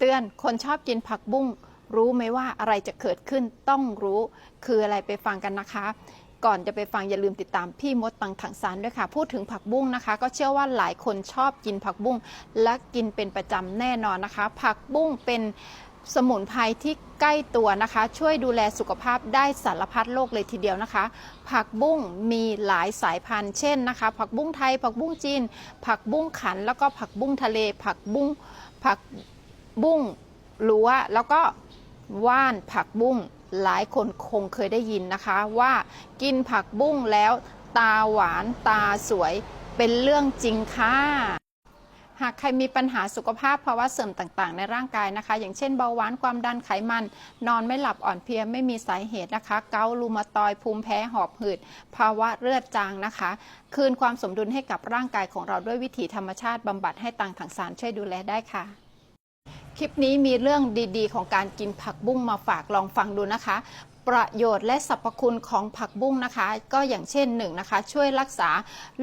เตือนคนชอบกินผักบุ้งรู้ไหมว่าอะไรจะเกิดขึ้นต้องรู้คืออะไรไปฟังกันนะคะ ก่อนจะไปฟังอย่าลืมติดตามพี่มดตังถังซานด้วยค่ะ พูดถึงผักบุ้งนะคะ ก็เชื่อว่าหลายคนชอบกินผักบุ้งและกินเป็นประจำแน่นอนนะคะ ผักบุ้งเป็นสมุนไพรที่ใกล้ตัวนะคะ ช่วยดูแลสุขภาพได้สารพัดโรคเลยทีเดียวนะคะ ผักบุ้งมีหลายสายพันธุ์เช่นนะคะ ผักบุ้งไทย ผักบุ้งจีน ผักบุ้งขัน แล้วก็ผักบุ้งทะเล ผักบุ้งผัก บุ้งลัวแล้วก็ว่านผักบุ้งหลายคนคงเคยได้ยินนะคะ ว่ากินผักบุ้งแล้วตาหวานตาสวยเป็นเรื่องจริงค่ะ หากใครมีปัญหาสุขภาพภาวะเสริมต่างๆ ในร่างกายนะคะ อย่างเช่นเบาหวานความดันไขมัน นอนไม่หลับอ่อนเพลียไม่มีสาเหตุนะคะ เกาต์รูมาตอยภูมิแพ้หอบหืด ภาวะเลือดจางนะคะ คืนความสมดุลให้กับร่างกายของเราด้วยวิถีธรรมชาติบำบัดให้ตังถังสารช่วยดูแลได้ค่ะ คลิปนี้มีเรื่องดีๆ ของการกินผักบุ้งมาฝากลองฟังดูนะคะ ประโยชน์และสรรพคุณของผักบุ้งนะคะ ก็อย่างเช่น1นนะคะ ช่วยรักษา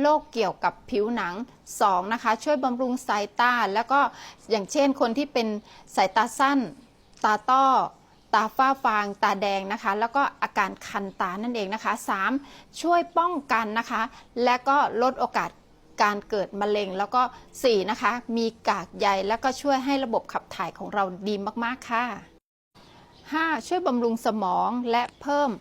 โรคเกี่ยวกับผิวหนัง2นะคะ ช่วยบำรุงสายตา แล้วก็อย่างเช่นคนที่เป็นสายตาสั้น ตาต้อตาฝ้าฟาง ตาแดงนะคะ แล้วก็อาการคันตานั่นเองนะคะ 3. ช่วยป้องกันนะคะ และก็ลดโอกาส การเกิดมะเร็ง แล้วก็ 4. นะคะ มีกากใยแล้วก็ช่วยให้ระบบขับถ่ายของเราดีมากๆค่ะ 5. ช่วยบำรุงสมองและเพิ่ม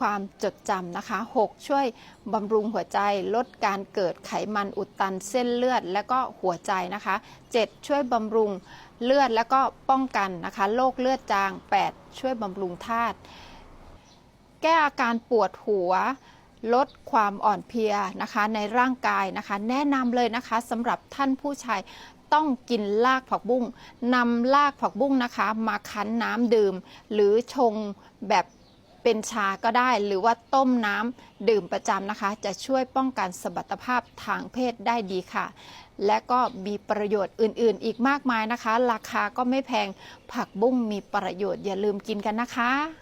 ความจดจำนะคะ 6. ช่วยบำรุงหัวใจลดการเกิดไขมันอุดตันเส้นเลือด และก็หัวใจนะคะ 7. ช่วยบำรุงเลือดและก็ป้องกันนะคะโรคเลือดจาง 8. ช่วยบำรุงธาตุแก้อาการปวดหัว ลดความอ่อนเพลียนะคะในร่างกายนะคะ แนะนำเลยนะคะสำหรับท่านผู้ชายต้องกินรากผักบุ้งนำรากผักบุ้งนะคะ มาคั้นน้ำดื่ม หรือชงแบบเป็นชาก็ได้ หรือว่าต้มน้ำดื่มประจำนะคะ จะช่วยป้องกันสมรรถภาพทางเพศได้ดีค่ะ และก็มีประโยชน์อื่นๆ อีกมากมายนะคะ ราคาก็ไม่แพงผักบุ้งมีประโยชน์อย่าลืมกินกันนะคะ